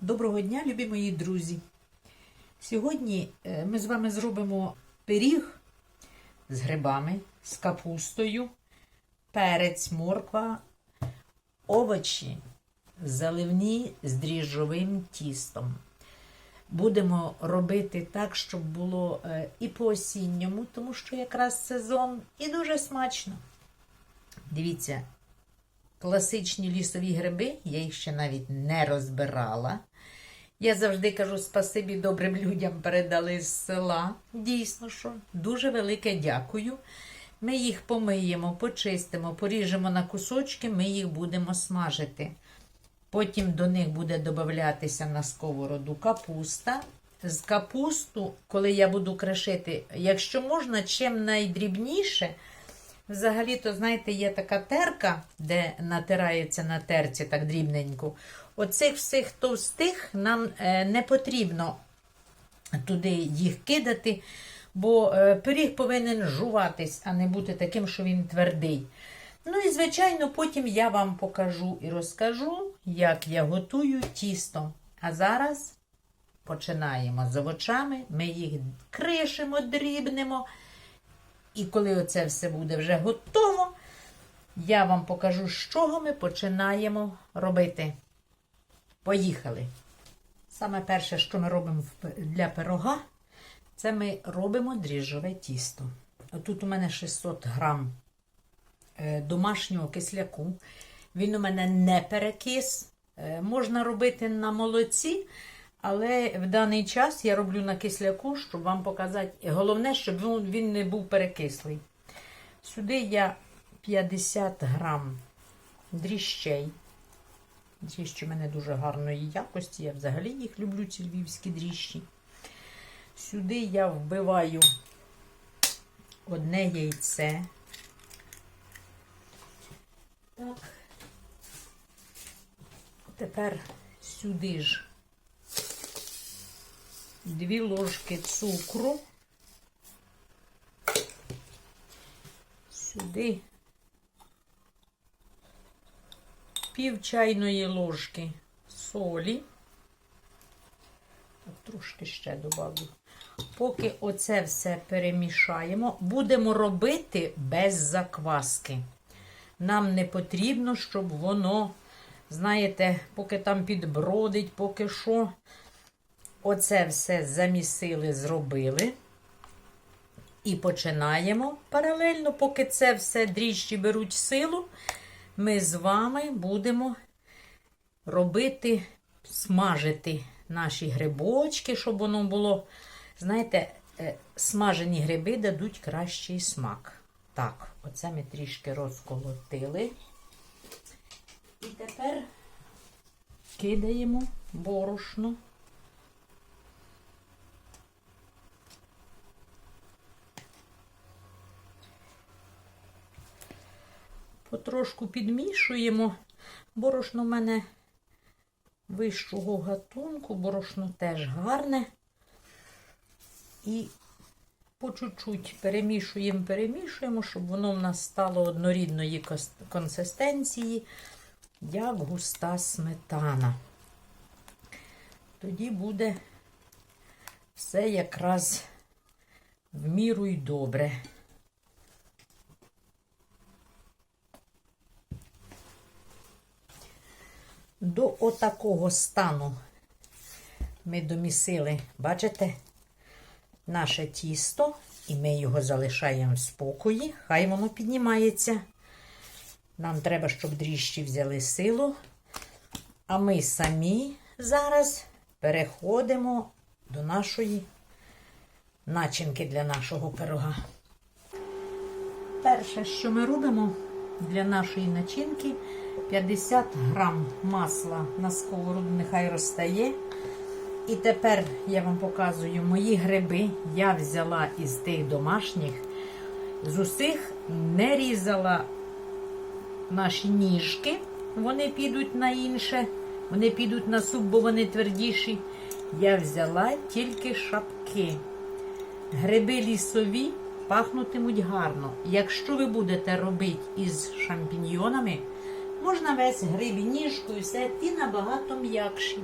Доброго дня, любі мої друзі. Сьогодні е, ми з вами зробимо пиріг з грибами, з капустою, перець, морква, овочі, заливні з дріжджовим тістом. Будемо робити так, щоб було е, і по осінньому, тому що якраз сезон, і дуже смачно. Дивіться, класичні лісові гриби, я їх ще навіть не розбирала. Я завжди кажу спасибі добрим людям передали з села. Дійсно, що дуже велике дякую. Ми їх помиємо, почистимо, поріжемо на кусочки, ми їх будемо смажити. Потім до них буде додатися на сковороду капуста. З капусту, коли я буду кришити, якщо можна, чим найдрібніше. Взагалі-то, знаєте, є така терка, де натирається на терці так дрібненько. Оцих всіх товстих нам е, не потрібно туди їх кидати, бо е, пиріг повинен жуватись, а не бути таким, що він твердий. Ну і, звичайно, потім я вам покажу і розкажу, як я готую тісто. А зараз починаємо з овочами, ми їх кришимо, дрібнемо. І коли оце все буде вже готово, я вам покажу, з чого ми починаємо робити. Поїхали. Саме перше, що ми робимо для пирога, це ми робимо дріжджове тісто. Тут у мене 600 грам е, домашнього кисляку. Він у мене не перекис. Е, Можна робити на молоці, але в даний час я роблю на кисляку, щоб вам показати. Головне, щоб він- він не був перекислий. Сюди я 50 грам дріжджей. Дріжджі в мене дуже гарної якості. Я взагалі їх люблю, ці львівські дріжджі. Сюди я вбиваю одне яйце. Так. Тепер сюди ж дві ложки цукру. Сюди пів чайної ложки солі. Так, трошки ще добавлю. Поки оце все перемішаємо, будемо робити без закваски. Нам не потрібно, щоб воно, знаєте, поки там підбродить, поки що. Оце все замісили, зробили. І починаємо паралельно, поки це все дріжджі беруть силу, ми з вами будемо робити, смажити наші грибочки, щоб воно було. Знаєте, е, смажені гриби дадуть кращий смак. Так, оце ми трішки розколотили. І тепер кидаємо борошно. Потрошку підмішуємо. Борошно в мене вищого гатунку, борошно теж гарне. І по чуть-чуть перемішуємо, перемішуємо, щоб воно в нас стало однорідної консистенції, як густа сметана. Тоді буде все якраз в міру й добре. До отакого стану ми домісили, бачите, наше тісто, і ми його залишаємо в спокої, хай воно піднімається. Нам треба, щоб дріжджі взяли силу. А ми самі зараз переходимо до нашої начинки для нашого пирога. Перше, що ми робимо для нашої начинки, 50 грам масла на сковороду, нехай розтає. І тепер я вам показую мої гриби. Я взяла із тих домашніх, з усіх не різала наші ніжки, вони підуть на інше, вони підуть на суп, бо вони твердіші. Я взяла тільки шапки. Гриби лісові пахнутимуть гарно. Якщо ви будете робити із шампіньйонами, можна весь гриб ніжку і все, ті набагато м'якші.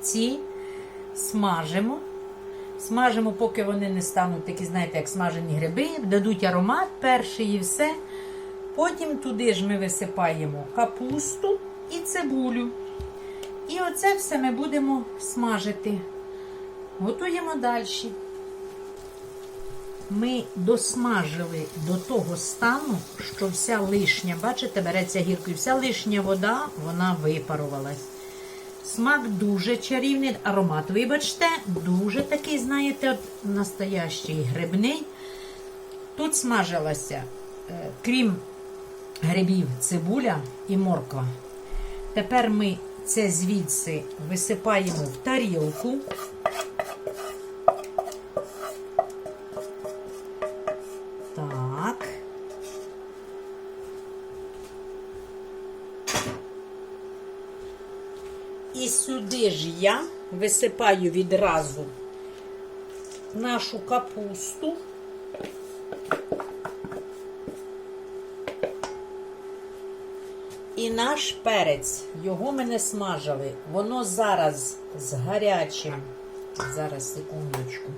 ці смажимо. Смажимо, поки вони не стануть такі, знаєте, як смажені гриби, дадуть аромат перший і все. Потім туди ж ми висипаємо капусту і цибулю. І оце все ми будемо смажити. Готуємо далі. Ми досмажили до того стану, що вся лишня, бачите, береться гіркою, вся лишня вода, вона випарувалась. Смак дуже чарівний, аромат, вибачте, дуже такий, знаєте, от, настоящий грибний. Тут смажилася, е, крім грибів, цибуля і морква. Тепер ми це звідси висипаємо в тарілку. Сюди ж я висипаю відразу нашу капусту. І наш перець, його ми не смажили. Воно зараз з гарячим. Зараз секундочку.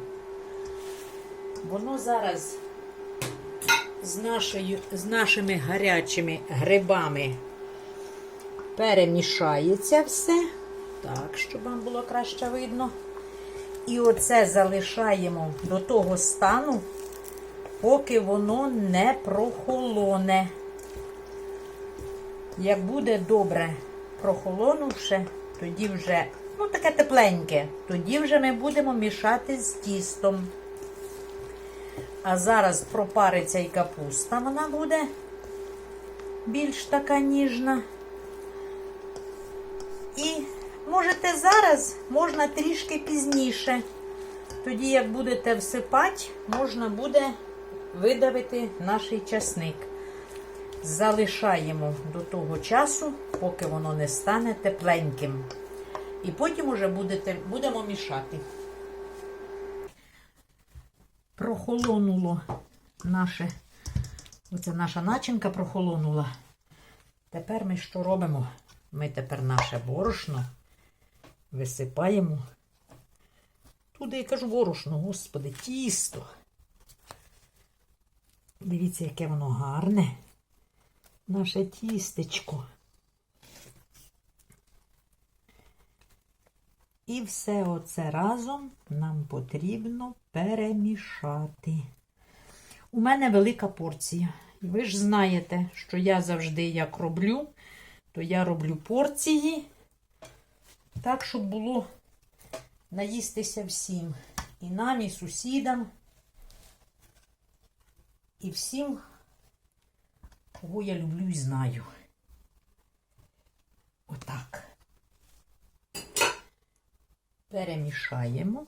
Воно зараз з, нашою, з нашими гарячими грибами перемішається все. Так, щоб вам було краще видно. І оце залишаємо до того стану, поки воно не прохолоне. Як буде добре прохолонувши, тоді вже, ну таке тепленьке, тоді вже ми будемо мішати з тістом. А зараз пропариться і капуста, вона буде більш така ніжна. І можете зараз, можна трішки пізніше. Тоді, як будете всипати, можна буде видавити наш часник. Залишаємо до того часу, поки воно не стане тепленьким. І потім уже будете, будемо мішати. Прохолонуло наше, оце наша начинка прохолонула. Тепер ми що робимо? Ми тепер наше борошно висипаємо. Туди я кажу борошно, господи, тісто. Дивіться, яке воно гарне. Наше тістечко. І все оце разом нам потрібно перемішати. У мене велика порція. Ви ж знаєте, що я завжди як роблю, то я роблю порції так, щоб було наїстися всім. І нам, і сусідам, і всім, кого я люблю і знаю. Отак. Перемішаємо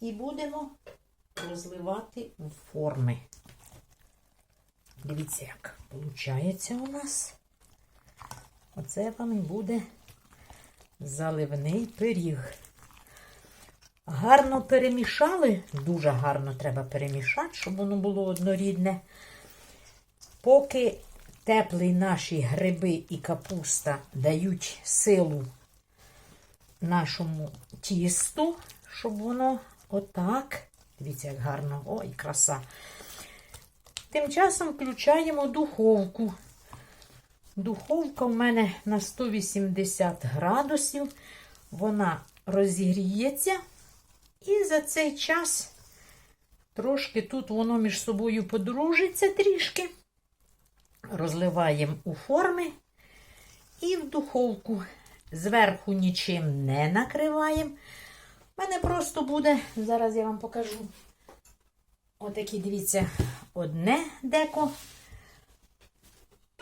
і будемо розливати в форми. Дивіться, як виходить у нас. Оце вам і буде заливний пиріг. Гарно перемішали, дуже гарно треба перемішати, щоб воно було однорідне. Поки теплі наші гриби і капуста дають силу нашому тісту, щоб воно отак. Дивіться, як гарно, ой, краса. Тим часом включаємо духовку. Духовка в мене на 180 градусів. Вона розігріється. І за цей час трошки тут воно між собою подружиться трішки. Розливаємо у форми і в духовку. Зверху нічим не накриваємо. У мене просто буде, зараз я вам покажу. Отакі, дивіться, одне деко,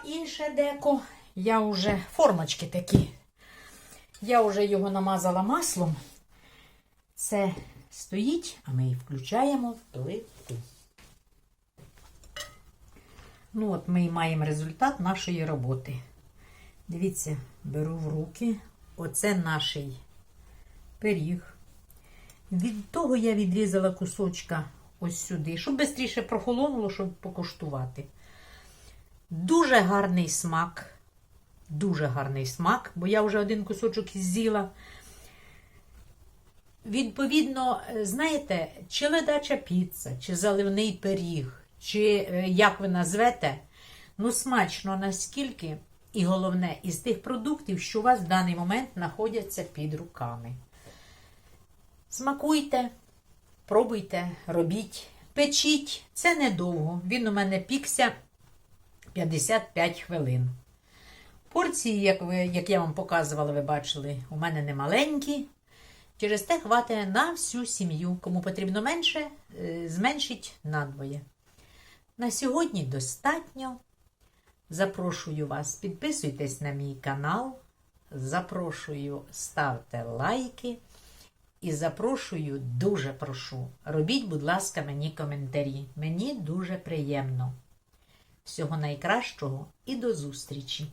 інше деко. Я вже формочки такі. Я вже його намазала маслом. Це стоїть, а ми її включаємо в плиту. Ну, от ми і маємо результат нашої роботи. Дивіться, беру в руки. Оце наш пиріг. Від того я відрізала кусочка ось сюди, щоб швидше прохолонуло, щоб покуштувати. Дуже гарний смак. дуже гарний смак, бо я вже один кусочок з'їла. Відповідно, е, знаєте, чи ледача піца, чи заливний пиріг, чи е, як ви назвете, ну смачно наскільки, і головне, із тих продуктів, що у вас в даний момент знаходяться під руками. Смакуйте, пробуйте, робіть, печіть. Це недовго. Він у мене пікся 55 хвилин. Порції, як, ви, як я вам показувала, ви бачили, у мене не маленькі. Через те хватає на всю сім'ю. Кому потрібно менше, е, зменшіть надвоє. На сьогодні достатньо. Запрошую вас, підписуйтесь на мій канал. Запрошую, ставте лайки. І запрошую, дуже прошу. Робіть, будь ласка, мені коментарі. Мені дуже приємно. Всього найкращого і до зустрічі!